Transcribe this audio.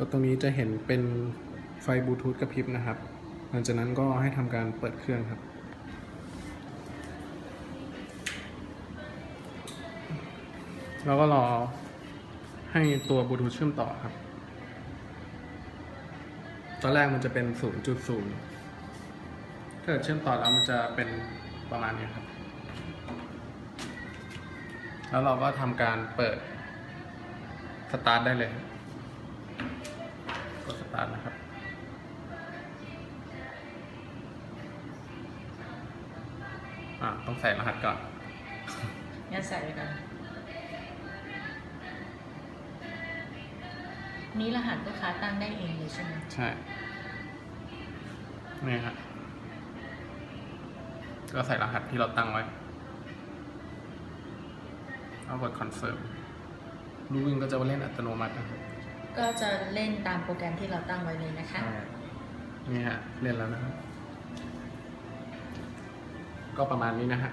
ก็ตรงนี้จะเห็นเป็นไฟบลูทูธกระพริบนะครับ หลังจากนั้นก็ให้ทำการเปิดเครื่องครับ แล้วก็รอให้ตัวบลูทูธเชื่อมต่อครับ ตอนแรกมันจะเป็น 0.0 ถ้าเกิดเชื่อมต่อแล้วมันจะเป็นประมาณนี้ครับ แล้วเราก็ทำการเปิดสตาร์ทได้เลยาร์ทนะครับ อ่าต้องใส่รหัสก่อนงั้นใส่ไปก่อนนี้รหัสลูกค้าตั้งได้เองเลยใช่ไหมใช่ นี่ครับก็ใส่รหัสที่เราตั้งไว้ เอากดคอนเฟิร์มรูวิงก็จะเล่นอัตโนมัตินะครับ ก็จะเล่นตามโปรแกรมที่เราตั้งไว้เลยนะคะ นี่ฮะ เล่นแล้วนะครับ ก็ประมาณนี้นะฮะ